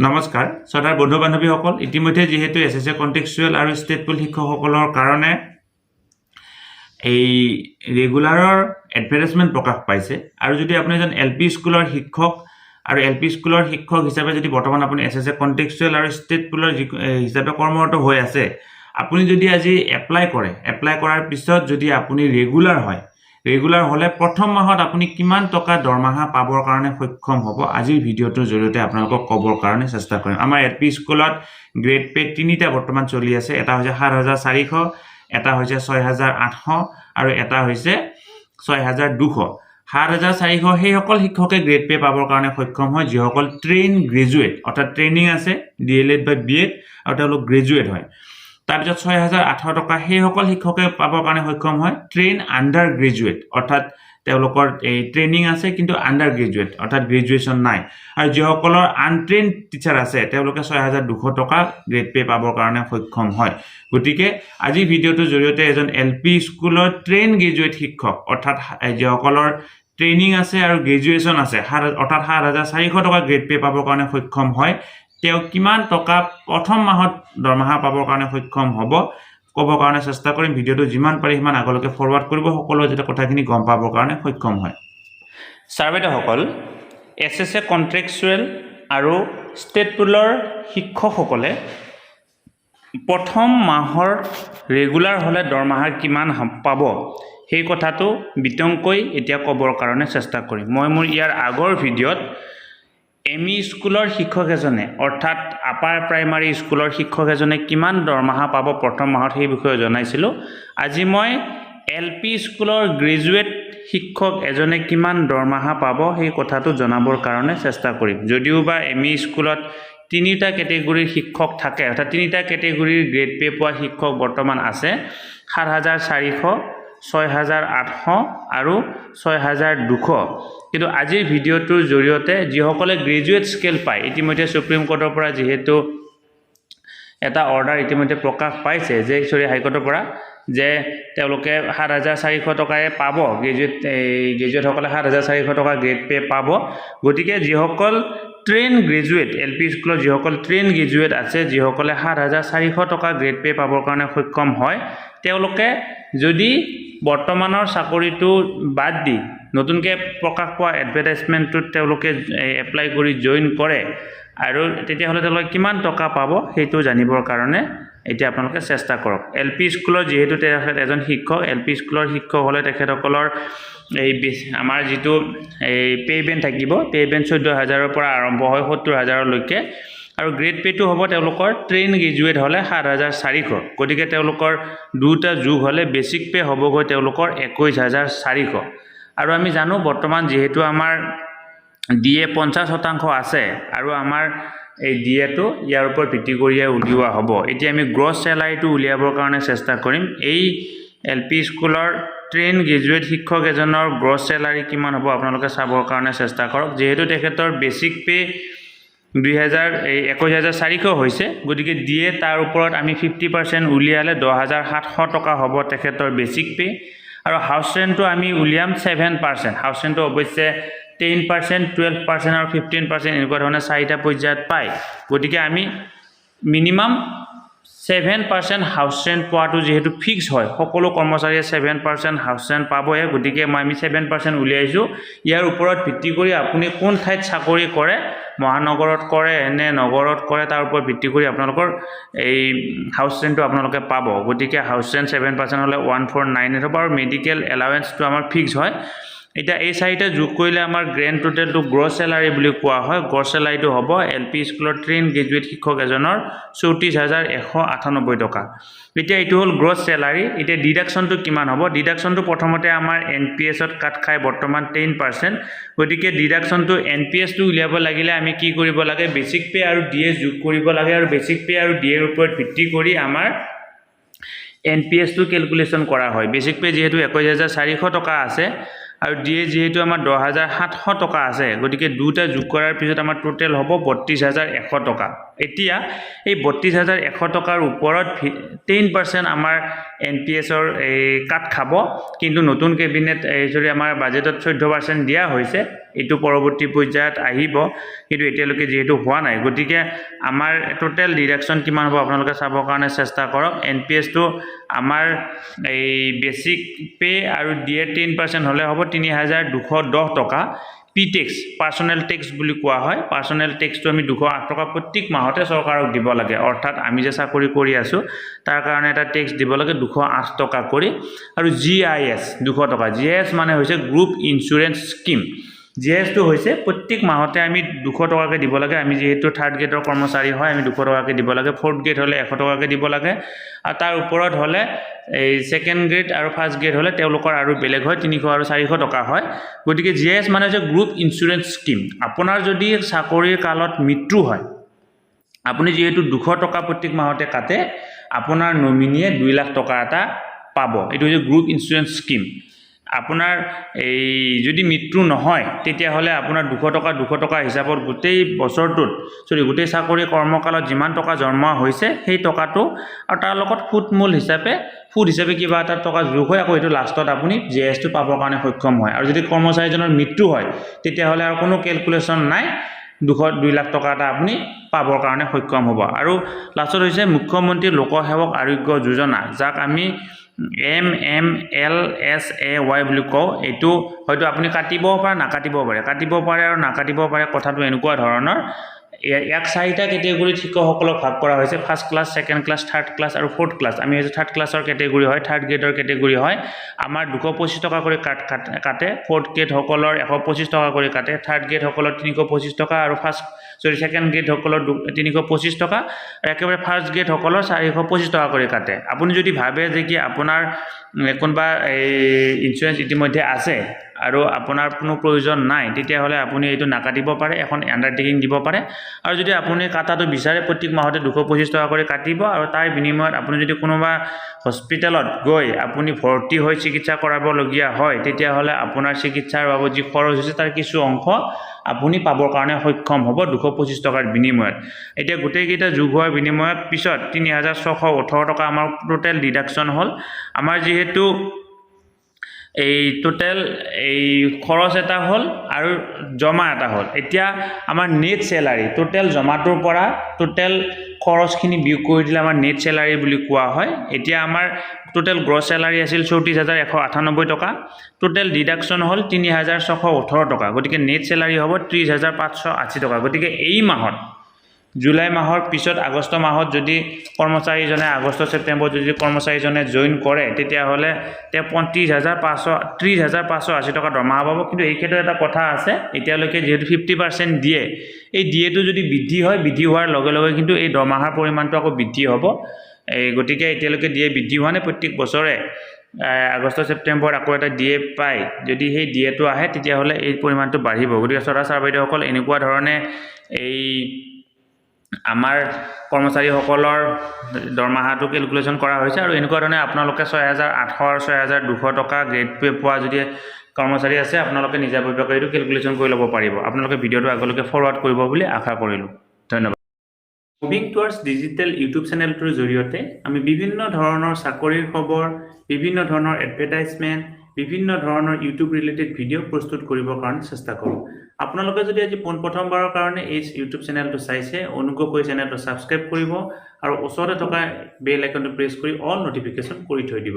নমস্কাৰ শ্ৰদ্ধাৰ বন্ধু বান্ধৱীসকল ইতিমধ্যে যিহেতু এছ এছ এ কণ্টেক্সুৱেল আৰু ষ্টেট পুল শিক্ষকসকলৰ কাৰণে এই ৰেগুলাৰৰ এডভাৰটাইজমেণ্ট প্ৰকাশ পাইছে আৰু যদি আপুনি এজন এল পি স্কুলৰ শিক্ষক আৰু এল পি স্কুলৰ শিক্ষক হিচাপে যদি বৰ্তমান আপুনি এছ এছ এ কণ্টেক্সুৱেল আৰু ষ্টেট পুলৰ যি হিচাপে কৰ্মৰত হৈ আছে আপুনি যদি আজি এপ্লাই কৰে এপ্লাই কৰাৰ পিছত যদি আপুনি ৰেগুলাৰ হয় ৰেগুলাৰ হ'লে প্ৰথম মাহত আপুনি কিমান টকা দৰমহা পাবৰ কাৰণে সক্ষম হ'ব আজিৰ ভিডিঅ'টোৰ জৰিয়তে আপোনালোকক ক'বৰ কাৰণে চেষ্টা কৰিম। আমাৰ এল পি স্কুলত গ্ৰেড পে তিনিটা বৰ্তমান চলি আছে। এটা হৈছে সাত হাজাৰ চাৰিশ এটা হৈছে ছয় হাজাৰ আঠশ আৰু এটা হৈছে ছয় হাজাৰ দুশ। সাত হাজাৰ চাৰিশ সেইসকল শিক্ষকে গ্ৰেড পে পাবৰ কাৰণে সক্ষম হয় যিসকল ট্ৰেইন গ্ৰেজুৱেট অৰ্থাৎ ট্ৰেইনিং আছে ডি এল এড বা বি এড আৰু তেওঁলোক গ্ৰেজুৱেট হয়। তাৰপিছত ছয় হাজাৰ আঠশ টকা। সেইসকল শিক্ষকে পাবৰ কাৰণে সক্ষম হয়। ট্ৰেইন আণ্ডাৰ গ্ৰেজুৱেট অৰ্থাৎ তেওঁলোকৰ এই ট্ৰেইনিং আছে, কিন্তু আণ্ডাৰ গ্ৰেজুৱেট অৰ্থাৎ গ্ৰেজুৱেশ্যন নাই। আৰু যিসকলৰ আনট্ৰেইন টিচাৰ আছে, তেওঁলোকে ছয় হাজাৰ দুশ টকা গ্ৰেড পে পাবৰ কাৰণে সক্ষম হয়। গতিকে আজি ভিডিঅ'টোৰ জৰিয়তে এজন এল পি স্কুলৰ ট্ৰেইন গ্ৰেজুৱেট শিক্ষক, অৰ্থাৎ যিসকলৰ ট্ৰেইনিং আছে আৰু গ্ৰেজুৱেশ্যন আছে, সাত, অৰ্থাৎ সাত হাজাৰ চাৰিশ টকা গ্ৰেড পে পাবৰ কাৰণে সক্ষম হয়। তেওঁ কিমান টকা প্ৰথম মাহত দৰমহা পাবৰ কাৰণে সক্ষম হ'ব ক'বৰ কাৰণে চেষ্টা কৰিম। ভিডিঅ'টো যিমান পাৰি সিমান আগলৈকে ফৰৱাৰ্ড কৰিব। সকলোৱে যাতে কথাখিনি গম পাবৰ কাৰণে সক্ষম হয়। ছাৰ বাইদেউসকল এছ এছ এ কণ্ট্ৰেকচুৱেল আৰু ষ্টেট পুলৰ শিক্ষকসকলে প্ৰথম মাহৰ ৰেগুলাৰ হ'লে দৰমহা কিমান পাব সেই কথাটো বিতংকৈ এতিয়া ক'বৰ কাৰণে চেষ্টা কৰিম। মই মোৰ ইয়াৰ আগৰ ভিডিঅ'ত এম ই স্কুলৰ শিক্ষক এজনে অৰ্থাৎ আপাৰ প্ৰাইমাৰী স্কুলৰ শিক্ষক এজনে কিমান দৰমহা পাব প্ৰথম মাহত সেই বিষয়ে জনাইছিলোঁ। আজি মই এল পি স্কুলৰ গ্ৰেজুৱেট শিক্ষক এজনে কিমান দৰমহা পাব সেই কথাটো জনাবৰ কাৰণে চেষ্টা কৰিম। যদিও বা এম ই স্কুলত তিনিটা কেটেগৰীৰ শিক্ষক থাকে অৰ্থাৎ তিনিটা কেটেগৰীৰ গ্ৰেড পে পোৱা শিক্ষক বৰ্তমান আছে সাত হাজাৰ চাৰিশ ছয় আঠশ আৰু ছয় দুশ। কিন্তু আজিৰ ভিডিঅ'টোৰ জৰিয়তে যিসকলে গ্ৰেজুৱেট স্কেল পায় ইতিমধ্যে ছুপ্ৰিম কোৰ্টৰ পৰা যিহেতু এটা অৰ্ডাৰ ইতিমধ্যে প্ৰকাশ পাইছে যে চৰি হাইকোৰ্টৰ পৰা যে তেওঁলোকে সাত হাজাৰ চাৰিশ টকাৰে পাব গ্ৰেজুৱেট গ্ৰেজুৱেটসকলে সাত হাজাৰ চাৰিশ টকা গ্ৰেড পে পাব। গতিকে যিসকল ট্ৰেইন গ্ৰেজুৱেট এল পি স্কুলৰ যিসকল ট্ৰেইন গ্ৰেজুৱেট আছে যিসকলে সাত হাজাৰ চাৰিশ টকা গ্ৰেড পে পাবৰ কাৰণে সক্ষম হয় তেওঁলোকে যদি বৰ্তমানৰ চাকৰিটো বাদ দি নতুনকৈ প্ৰকাশ পোৱা এডভাৰটাইজমেণ্টটোত তেওঁলোকে এপ্লাই কৰি জইন কৰে আৰু তেতিয়াহ'লে তেওঁলোকে কিমান টকা পাব সেইটো জানিবৰ কাৰণে এতিয়া আপোনালোকে চেষ্টা কৰক। এল পি স্কুলৰ যিহেতু তেখেত এজন শিক্ষক এল পি স্কুলৰ শিক্ষক হ'লে তেখেতসকলৰ এই আমাৰ যিটো এই পে' বেন থাকিব পে' বেন চৈধ্য হাজাৰৰ পৰা আৰম্ভ হয় সত্তৰ হাজাৰলৈকে। আৰু গ্ৰেড পে'টো হ'ব তেওঁলোকৰ ট্ৰেইন গ্ৰেজুৱেট হ'লে সাত হাজাৰ চাৰিশ। গতিকে তেওঁলোকৰ দুটা যোগ হ'লে বেছিক পে' হ'বগৈ তেওঁলোকৰ একৈছ হাজাৰ চাৰিশ। আৰু আমি জানো বৰ্তমান যিহেতু আমাৰ ডি এ পঞ্চাছ শতাংশ আছে আৰু আমাৰ এই ডি এটো ইয়াৰ ওপৰত ভিত্তি কৰিয়ে উলিওৱা হ'ব। এতিয়া আমি গ্ৰছ চেলাৰীটো উলিয়াবৰ কাৰণে চেষ্টা কৰিম। এই এল পি স্কুলৰ ট্ৰেইন গ্ৰেজুৱেট শিক্ষক এজনৰ গ্ৰছ চেলাৰী কিমান হ'ব আপোনালোকে চাবৰ কাৰণে চেষ্টা কৰক। যিহেতু তেখেতৰ বেছিক পে' দুই হাজাৰ এই একৈছ হাজাৰ চাৰিশ হৈছে। গতিকে দিয়ে তাৰ ওপৰত আমি ফিফটি পাৰ্চেণ্ট উলিয়ালে দহ হাজাৰ সাতশ টকা হ'ব তেখেতৰ বেছিক পে' আৰু হাউচ ৰেণ্টটো আমি উলিয়াম ছেভেন পাৰ্চেণ্ট হাউচ ৰেণ্টটো অৱশ্যে টেন পাৰ্চেণ্ট টুৱেল্ভ পাৰ্চেণ্ট আৰু ফিফটিন পাৰ্চেণ্ট এনেকুৱা ধৰণে চাৰিটা পৰ্যায়ত পায়। গতিকে আমি minimum seven percent house rent পোৱাটো যিহেতু ফিক্স হয়, সকলো কৰ্মচাৰীয়ে ছেভেন পাৰ্চেণ্ট হাউচ ৰেণ্ট পাবই গতিকে মই আমি ছেভেন পাৰ্চেণ্ট উলিয়াইছোঁ। ইয়াৰ ওপৰত ভিত্তি কৰি আপুনি কোন ঠাইত চাকৰি কৰে মহানগৰত কৰে নে নগৰত কৰে, তাৰ ওপৰত ভিত্তি কৰি আপোনালোকৰ এই হাউচ ৰেণ্টটো আপোনালোকে পাব। গতিকে হাউচ ৰেণ্ট ছেভেন পাৰ্চেণ্ট হ'লে ওৱান ফ'ৰ নাইন হ'ব আৰু মেডিকেল এলাৱেঞ্চটো আমাৰ ফিক্স হয়। এতিয়া এই চাৰিটা যোগ কৰিলে আমাৰ গ্ৰেণ্ড টোটেলটো গ্ৰছ চেলাৰী বুলি কোৱা হয় গ্ৰছ চেলাৰীটো হ'ব এল পি স্কুলৰ ট্ৰেইন গ্ৰেজুৱেট শিক্ষক এজনৰ চৌত্ৰিছ হাজাৰ এশ আঠানব্বৈ টকা। এতিয়া এইটো হ'ল গ্ৰছ চেলাৰী এতিয়া ডিডাকশ্যনটো কিমান হ'ব? ডিডাকশ্যনটো প্ৰথমতে আমাৰ এন পি এছত কাট খাই বৰ্তমান টেন পাৰ্চেণ্ট গতিকে ডিডাকশ্যনটো এন পি এছটো উলিয়াব লাগিলে আমি কি কৰিব লাগে? বেছিক পে' আৰু ডি এ যোগ কৰিব লাগে আৰু বেছিক পে' আৰু ডি এৰ ওপৰত ভিত্তি কৰি আমাৰ এন পি এছটো কেলকুলেশ্যন কৰা হয়। বেছিক পে' যিহেতু একৈছ হাজাৰ চাৰিশ টকা আছে আৰু ডি যিহেতু আমাৰ দহ হাজাৰ সাতশ টকা আছে গতিকে দুটা যোগ কৰাৰ পিছত আমাৰ টোটেল হ'ব বত্ৰিছ হাজাৰ এশ টকা। এতিয়া এই বত্ৰিছ হাজাৰ এশ টকাৰ ওপৰত টেন পাৰ্চেণ্ট আমাৰ এন পি এছৰ এই কাট খাব, কিন্তু নতুন কেবিনেট যদি আমাৰ বাজেটত চৈধ্য পাৰ্চেণ্ট দিয়া হৈছে। এইটো পৰৱৰ্তী পৰ্যায়ত আহিব, কিন্তু এতিয়ালৈকে যিহেতু হোৱা নাই। গতিকে আমাৰ টোটেল ডিডাকশ্যন কিমান হ'ব আপোনালোকে চাবৰ কাৰণে চেষ্টা কৰক। এন পি এছটো আমাৰ এই বেচিক পে' আৰু ডি এ টেন পাৰ্চেণ্ট হ'লে হ'ব তিনি হাজাৰ দুশ দহ টকা। পি টেক্স পাৰ্চনেল টেক্স বুলি কোৱা হয়। পাৰ্চনেল টেক্সটো আমি দুশ আঠ টকা প্ৰত্যেক মাহতে চৰকাৰক দিব লাগে। অৰ্থাৎ আমি যে চাকৰি কৰি আছোঁ, তাৰ কাৰণে এটা টেক্স দিব লাগে দুশ আঠ টকা কৰি। আৰু জি আই এছ দুশ টকা। জি আই এছ মানে হৈছে group insurance scheme G S টো হৈছে প্ৰত্যেক মাহতে আমি দুশ টকাকৈ দিব লাগে আমি যিহেতু থাৰ্ড গ্ৰেডৰ কৰ্মচাৰী হয় আমি দুশ টকাকৈ দিব লাগে ফ'ৰ্থ গ্ৰেড হ'লে এশ টকাকৈ দিব লাগে আৰু তাৰ ওপৰত হ'লে এই ছেকেণ্ড গ্ৰেড আৰু ফাৰ্ষ্ট গ্ৰেড হ'লে তেওঁলোকৰ আৰু বেলেগ হয় তিনিশ আৰু চাৰিশ টকা হয়। গতিকে জি এছ মানে হৈছে গ্ৰুপ ইঞ্চুৰেঞ্চ স্কিম আপোনাৰ যদি চাকৰিৰ কালত মৃত্যু হয় আপুনি যিহেতু দুশ টকা প্ৰত্যেক মাহতে কাটে আপোনাৰ নমিনীয়ে দুই লাখ টকা এটা পাব। এইটো হৈছে গ্ৰুপ ইঞ্চুৰেঞ্চ স্কিম আপোনাৰ এই যদি মৃত্যু নহয় তেতিয়াহ'লে আপোনাৰ দুশ টকা দুশ টকা হিচাপত গোটেই বছৰটোত চৰি গোটেই চাকৰি কৰ্মকালত যিমান টকা জমা হৈছে সেই টকাটো আৰু তাৰ লগত সুতমূল হিচাপে সুদ হিচাপে কিবা এটা টকা যোগ হৈ আকৌ এইটো লাষ্টত আপুনি জি টো পাবৰ কাৰণে সক্ষম হয়। আৰু যদি কৰ্মচাৰীজনৰ মৃত্যু হয় তেতিয়াহ'লে আৰু কোনো কেলকুলেশ্যন নাই। দুশ দুই লাখ টকা এটা আপুনি পাবৰ কাৰণে সক্ষম হ'ব। আৰু লাষ্টত হৈছে মুখ্যমন্ত্ৰী লোকসেৱক আৰোগ্য যোজনা যাক আমি M M L S A Y বুলি কওঁ। এইটো হয়তো আপুনি কাটিবও পাৰে নাকাটিবও পাৰে। কাটিব পাৰে আৰু নাকাটিব পাৰে কথাটো এনেকুৱা ধৰণৰ। ইয়াক চাৰিটা কেটেগৰীত শিক্ষকসকলক ভাগ কৰা হৈছে। First class second class third class আৰু ফ'ৰ্থ ক্লাছ আমি হৈছে থাৰ্ড ক্লাছৰ কেটেগৰী হয় থাৰ্ড গ্ৰেডৰ কেটেগৰী হয় আমাৰ দুশ পঁচিছ টকা কৰি কাট ফ'ৰ্থ গ্ৰেডসকলৰ এশ পঁচিছ টকা কৰি কাটে। থাৰ্ড গ্ৰেডসকলৰ তিনিশ পঁচিছ টকা আৰু ফাৰ্ষ্ট চৰি ছেকেণ্ড গ্ৰেডসকলৰ দু- তিনিশ পঁচিছ টকা। আৰু একেবাৰে ফাৰ্ষ্ট গ্ৰেডসকলৰ চাৰিশ পঁচিছ টকা কৰি কাটে। আপুনি যদি ভাবে যে কি আপোনাৰ কোনোবা এই ইঞ্চুৰেঞ্চ ইতিমধ্যে আছে আৰু আপোনাৰ কোনো প্ৰয়োজন নাই তেতিয়াহ'লে আপুনি এইটো নাকাটিব পাৰে এখন আণ্ডাৰটেকিং দিব পাৰে। আৰু যদি আপুনি কাটাটো বিচাৰে প্ৰত্যেক মাহতে দুশ পঁচিছ টকা কৰি কাটিব আৰু তাৰ বিনিময়ত আপুনি যদি কোনোবা হস্পিটেলত গৈ আপুনি ভৰ্তি হৈ চিকিৎসা কৰাবলগীয়া হয় তেতিয়াহ'লে আপোনাৰ চিকিৎসাৰ বাবদ যি খৰচ হৈছে তাৰ কিছু অংশ আপুনি পাবৰ কাৰণে সক্ষম হ'ব দুশ পঁচিছ টকাৰ বিনিময়ত। এতিয়া গোটেইকেইটা যোগ হোৱাৰ বিনিময়ত পিছত তিনি হাজাৰ ছশ ওঠৰ টকা আমাৰ টোটেল ডিডাকশ্যন হ'ল। আমাৰ যিহেতু এই টোটেল এই খৰচ এটা হ'ল আৰু জমা এটা হ'ল। এতিয়া আমাৰ নেট চেলাৰী টোটেল জমাটোৰ পৰা টোটেল খৰচখিনি বিয়োগ কৰি দিলে আমাৰ নেট চেলাৰী বুলি কোৱা হয়। এতিয়া আমাৰ টোটেল গ্ৰছ চেলাৰী আছিল চৌত্ৰিছ হাজাৰ এশ আঠানব্বৈ টকা। টোটেল ডিডাকশ্যন হ'ল তিনি হাজাৰ ছশ ওঠৰ টকা। গতিকে নেট চেলাৰী হ'ব ত্ৰিছ হাজাৰ পাঁচশ আশী টকা। গতিকে এই মাহত জুলাই মাহৰ পিছত আগষ্ট মাহত যদি কৰ্মচাৰীজনে আগষ্ট ছেপ্টেম্বৰত যদি কৰ্মচাৰীজনে জইন কৰে তেতিয়াহ'লে তেওঁ পঁয়ত্ৰিছ হাজাৰ পাঁচশ ত্ৰিছ হাজাৰ পাঁচশ আশী টকা দৰমহা পাব। কিন্তু এই ক্ষেত্ৰত এটা কথা আছে এতিয়ালৈকে যিহেতু ফিফটি পাৰ্চেণ্ট দিয়ে এই ডিএটো যদি বৃদ্ধি হয় বৃদ্ধি হোৱাৰ লগে লগে কিন্তু এই দৰমহাৰ পৰিমাণটো আকৌ বৃদ্ধি হ'ব। এই গতিকে এতিয়ালৈকে ডিএ বৃদ্ধি হোৱা নাই প্ৰত্যেক বছৰে আগষ্ট ছেপ্টেম্বৰত আকৌ এটা ডিএ পায়। যদি সেই ডিএটো আহে তেতিয়াহ'লে এই পৰিমাণটো বাঢ়িব। গতিকে চৰা ছাৰ বাইদেউসকল এনেকুৱা ধৰণে এই আমাৰ কৰ্মচাৰীসকলৰ দৰমহাটো কেলকুলেশ্যন কৰা হৈছে আৰু এনেকুৱা ধৰণে আপোনালোকে ছয় হাজাৰ আঠশ আৰু ছয় হাজাৰ দুশ টকা গ্ৰেড পে পোৱা যদি কৰ্মচাৰী আছে আপোনালোকে নিজাববীয়াকৈ এইটো কেলকুলেশ্যন কৰি ল'ব পাৰিব। আপোনালোকে ভিডিঅ'টো আগলৈকে ফৰৱাৰ্ড কৰিব বুলি আশা কৰিলোঁ। ধন্যবাদ। মুভিং টুৱাৰ্ডছ ডিজিটেল ইউটিউব চেনেলটোৰ জৰিয়তে আমি বিভিন্ন ধৰণৰ চাকৰিৰ খবৰ বিভিন্ন ধৰণৰ এডভাৰটাইজমেণ্ট বিভিন্ন ধৰণৰ ইউটিউব ৰিলেটেড ভিডিঅ' প্ৰস্তুত কৰিবৰ কাৰণে চেষ্টা কৰোঁ। আপোনালোকে যদি আজি পোনপ্ৰথমবাৰৰ কাৰণে এই ইউটিউব চেনেলটো চাইছে, অনুগ্ৰহ কৰি চেনেলটো ছাবস্ক্ৰাইব কৰিব আৰু ওচৰতে থকা বেল আইকনটো প্ৰেছ কৰি অল নটিফিকেশ্যন কৰি থৈ দিব।